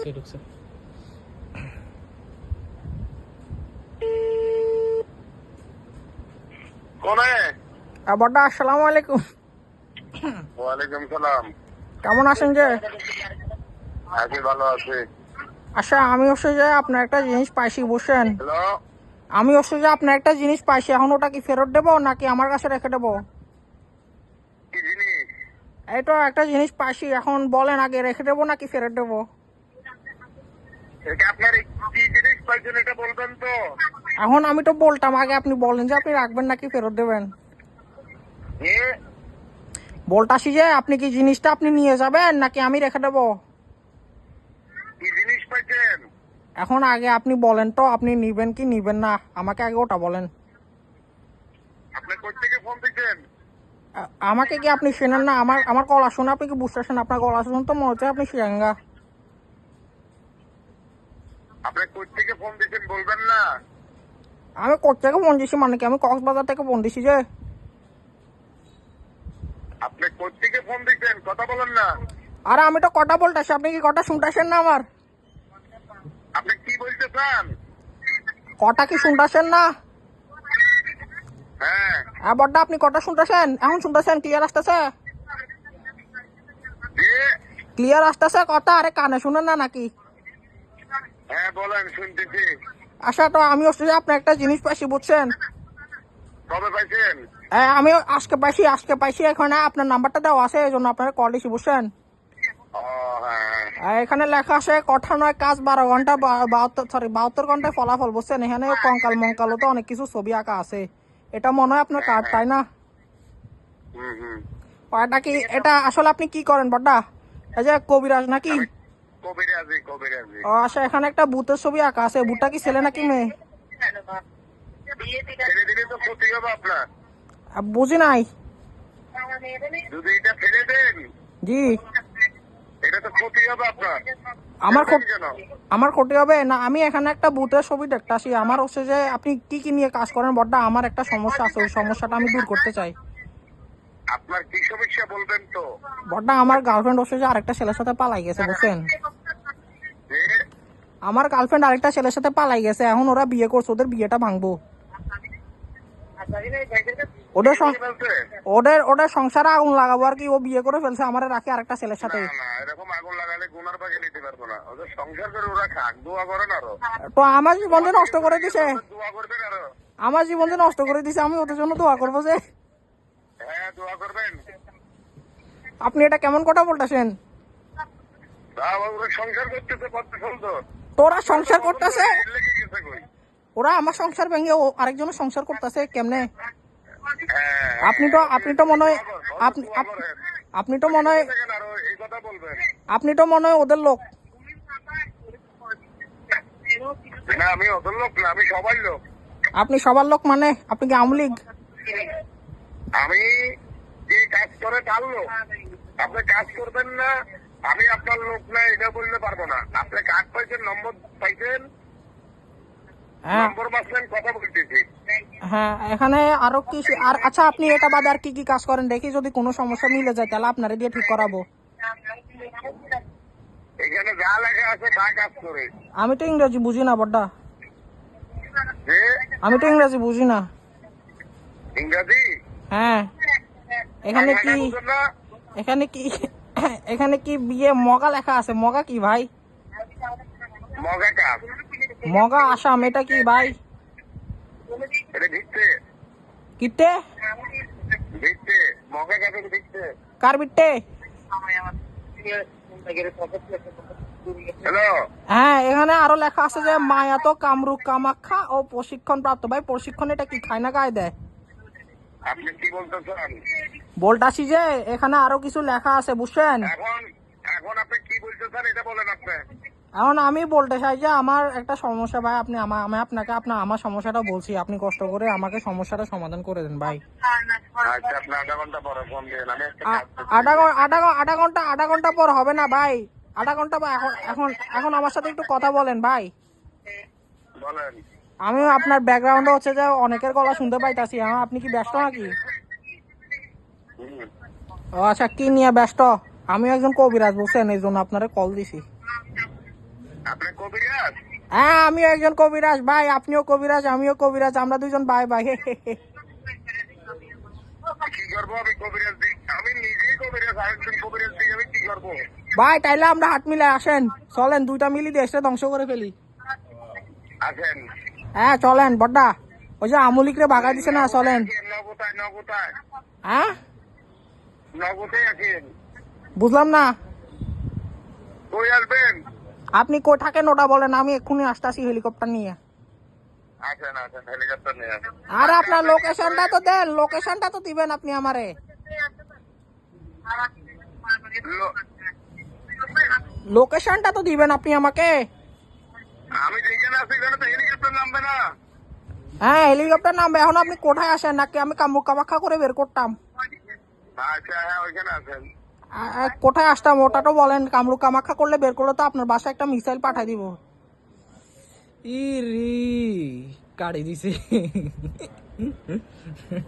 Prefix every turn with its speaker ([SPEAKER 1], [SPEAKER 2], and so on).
[SPEAKER 1] ঢুকছে ঢুকছে।
[SPEAKER 2] কোনে
[SPEAKER 3] আসসালামু আলাইকুম।
[SPEAKER 2] ওয়ালাইকুম সালাম।
[SPEAKER 3] কেমন আছেন যে?
[SPEAKER 2] আছি ভালো আছি।
[SPEAKER 3] আচ্ছা আমি হচ্ছে যে আপনার একটা জিনিস পাইছি বুঝছেন? আমি হচ্ছে যে আপনার একটা জিনিস পাইছি এখন ওটা কি ফেরত দেবো নাকি আমার কাছে রেখে দেবো?
[SPEAKER 2] কি
[SPEAKER 3] এই তো একটা জিনিস পাইছি এখন বলেন আগে রেখে দেবো নাকি ফেরত দেবো
[SPEAKER 2] এটা আপনার এই কি জিনিস পাইছেন এটা বলবেন তো
[SPEAKER 3] এখন আমি তো বলতাম আগে আপনি বলেন যে আপনি রাখবেন নাকি ফেরত দেবেন।
[SPEAKER 2] এ?
[SPEAKER 3] বলতাছি যে আপনি কি জিনিসটা আপনি নিয়ে যাবেন নাকি আমি রেখে দেবো? এখন আগে আপনি বলেন তো আপনি নিবেন কি নিবেন না আমাকে আগে ওটা বলেন। আমাকে কি আপনি চেনেন না? আমার আমার গলা শুনে আপনি কি বুঝতেছেন? আপনার গলা শুনে তো মনে হচ্ছে আপনি শিয়াঙ্গা
[SPEAKER 2] আপনি কোথা থেকে ফোন দিচ্ছেন বলবেন না?
[SPEAKER 3] আমি কোথেকে ফোন দিছি মানে কি? আমি কক্সবাজার থেকে ফোন দিছি যে।
[SPEAKER 2] আপনি কোথা থেকে ফোন দিচ্ছেন কথা বলেন না।
[SPEAKER 3] আর আমি তো কটা বলতেছি আপনি কি কটা শুনতেছেন না আমার?
[SPEAKER 2] আপনি কি বলতে চান
[SPEAKER 3] কটা কি শুনতেছেন না?
[SPEAKER 2] হ্যাঁ।
[SPEAKER 3] হ্যাঁ বড্ডা আপনি কথা শুনতেছেন? এখন শুনতেছেন? ক্লিয়ার আসতেছে? ক্লিয়ার আসতেছে কথা? আরে কানে শুনেন না নাকি?
[SPEAKER 2] হ্যাঁ বলেন শুনতেছি।
[SPEAKER 3] আচ্ছা তো আমি হচ্ছে যে আপনার একটা জিনিস পাইছি বুঝছেন?
[SPEAKER 2] কবে পাইছেন?
[SPEAKER 3] এ, আমি আজকে পাইছি আজকে পাইছি এখানে আপনার নাম্বারটা দেওয়া আছে এই জন্য আপনার কল দিছি বুঝছেন?
[SPEAKER 2] হ্যাঁ
[SPEAKER 3] আর এখানে লেখা আছে কথা নয় কাজ বারো ঘণ্টা বাহাত্তর সরি বাহাত্তর ঘন্টায় ফলাফল বুঝছেন? এখানে কঙ্কাল মঙ্কালও তো অনেক কিছু ছবি আঁকা আছে। এটা মনে হয় আপনার কার্ড তাই না? এটা কি এটা আসলে আপনি কি করেন বড্ডা এই যে কবিরাজ নাকি?
[SPEAKER 2] কবিরাজি কবিরাজি
[SPEAKER 3] ও আচ্ছা এখানে একটা ভূতের ছবি আঁকা আছে। ভূতটা কি ছেলে নাকি মেয়ে?
[SPEAKER 2] ছেড়ে দিলে তো ক্ষতি হবে আপনার।
[SPEAKER 3] বুঝি নাই।
[SPEAKER 2] যদি এটা ফেলে দেন
[SPEAKER 3] জি।
[SPEAKER 2] এটা তো ক্ষতি হবে আপনার।
[SPEAKER 3] আমার আমার ক্ষতি হবে? না আমি এখানে একটা ভূতের ছবি দেখতাছি। আমার হচ্ছে যে আপনি কি কি নিয়ে কাজ করেন? বড্ডা আমার একটা সমস্যা আছে। ওই সমস্যাটা আমি দূর করতে চাই।
[SPEAKER 2] আপনার কি সমস্যা বলবেন তো?
[SPEAKER 3] বড্ডা আমার গার্লফ্রেন্ড হচ্ছে যে আরেকটা ছেলের সাথে পালাই গেছে বুঝছেন? আমার গার্লফ্রেন্ড আরেকটা ছেলের সাথে পালাই গেছে এখন ওরা বিয়ে করছে ওদের বিয়েটা ভাঙবো। ওদের ওদের ওদের সংসারে আগুন লাগাবো আর কি ও বিয়ে করে ফেলছে আমার রাখি আরেকটা ছেলের সাথে। তো আমার জীবনটা নষ্ট করে দিছে। আমার জীবনটা নষ্ট করে দিছে আমি ওদের জন্য দোয়া করব যে।
[SPEAKER 2] হ্যাঁ
[SPEAKER 3] আপনি এটা কেমন কথা বলতেছেন?
[SPEAKER 2] সংসার করতেছে কত সুন্দর
[SPEAKER 3] তোরা সংসার করতেছে? ওরা আমার সংসার ভেঙে আরেকজনের সংসার করতেছে কেমনে?
[SPEAKER 2] হ্যাঁ।
[SPEAKER 3] আপনি তো আপনি তো মনে হয় আপনি তো মনে হয় আপনি তো মনে হয় ওদের লোক।
[SPEAKER 2] না আমি ওদের লোক না আমি সবার লোক।
[SPEAKER 3] আপনি সবার লোক মানে? আপনি কি আওয়ামী লীগ?
[SPEAKER 2] আমি যে কাজ করে তার লোক। আপনি কাজ করবেন না আমি আপনার লোক না এটা বলতে পারব না। আপনি কাজ পাইছেন নম্বর পাইছেন?
[SPEAKER 3] হ্যাঁ।
[SPEAKER 2] নম্বর পাচ্ছেন কথা বলতেছি।
[SPEAKER 3] হ্যাঁ এখানে আরও কি আর আচ্ছা আপনি এটা বাদে আর কি কি কাজ করেন? দেখি যদি কোনো সমস্যা মিলে যায় তাহলে আপনারা দিয়ে ঠিক করাবো।
[SPEAKER 2] এখানে যা লেখা আছে তা কাজ করে।
[SPEAKER 3] আমি তো ইংরেজি বুঝি না বড্ডা।
[SPEAKER 2] যে?
[SPEAKER 3] আমি তো ইংরেজি বুঝি না।
[SPEAKER 2] ইংরাজি?
[SPEAKER 3] হ্যাঁ। এখানে কি এখানে কি এখানে কি বিয়ে মগা লেখা আছে? মগা কি ভাই?
[SPEAKER 2] মগা
[SPEAKER 3] আসাম এটা কি ভাই?
[SPEAKER 2] ভিত্তে
[SPEAKER 3] কার বিটে হ্যাঁ এখানে আরও লেখা আছে যে মায়াত কামরূপ কামাখ্যা ও প্রশিক্ষণ প্রাপ্ত ভাই প্রশিক্ষণ এটা কি? খায় না গায়ে দেয়
[SPEAKER 2] আপনি কি
[SPEAKER 3] বলতাছি যে এখানে আরও কিছু লেখা আছে বুঝছেন?
[SPEAKER 2] এখন এখন আপনি কি এটা বলেন আপনি।
[SPEAKER 3] এখন আমি বলতে চাই যে আমার একটা সমস্যা ভাই আপনি আমার আমি আপনাকে আপনার আমার সমস্যাটা বলছি। আপনি কষ্ট করে আমাকে সমস্যাটা সমাধান করে দেন ভাই।
[SPEAKER 2] আচ্ছা আধা ঘণ্টা।
[SPEAKER 3] আধা ঘণ্টা পর হবে না ভাই। আধা ঘণ্টা এখন এখন এখন আমার সাথে একটু কথা বলেন ভাই।
[SPEAKER 2] বলেন।
[SPEAKER 3] আমি আপনার ব্যাকগ্রাউন্ডে হচ্ছে যে অনেকের গলা শুনতে পাইতাছি হ্যাঁ? আপনি কি ব্যস্ত নাকি? ও আচ্ছা কি নিয়ে ব্যস্ত? আমি একজন কবিরাজ বুঝছেন? এই জন্য আপনারে কল দিছি। হ্যাঁ আমিও একজন কবিরাজ ভাই আপনিও কবিরাজ আমিও কবিরাজ আমরা দুজন ভাই ভাই।
[SPEAKER 2] কি করব আমি কবিরাজ দিই আমি নিজেই কবিরাজ আরেকজন কবিরাজ দিই আমি কি করব?
[SPEAKER 3] ভাই তাইলে আমরা হাত মিলে আসেন। চলেন দুইটা মিলি দেশটা ধ্বংস করে ফেলি।
[SPEAKER 2] আছেন
[SPEAKER 3] হ্যাঁ চলেন বড্ডা। ওই যে আমুলিকরে ভাগা দিছে না চলেন। হ্যাঁ বুঝলাম না। আপনি কই থাকেন ওটা বলেন আমি এক্ষুনি আসতেছি হেলিকপ্টার নিয়ে। আর আপনার লোকেশনটা তো দেন লোকেশনটা তো দিবেন আপনি আমারে। লোকেশনটা তো দিবেন আপনি আমাকে।
[SPEAKER 2] আমি যেখানে আছি এখানে তো হেলিকপ্টার নামবে না।
[SPEAKER 3] হ্যাঁ হেলিকপ্টার নামবে। এখন আপনি কোথায় আসেন? নাকি আমি কামড় কামাক্ষা করে বের করতাম?
[SPEAKER 2] আচ্ছা হ্যাঁ ওইখানে আছেন।
[SPEAKER 3] কোথায় আসতাম? ওটা তো বলেন কামড়ু কামাক্ষা করলে বের করলে তো আপনার বাসায় একটা মিসাইল পাঠাই দিব। ইরি কাড়ি দিছে।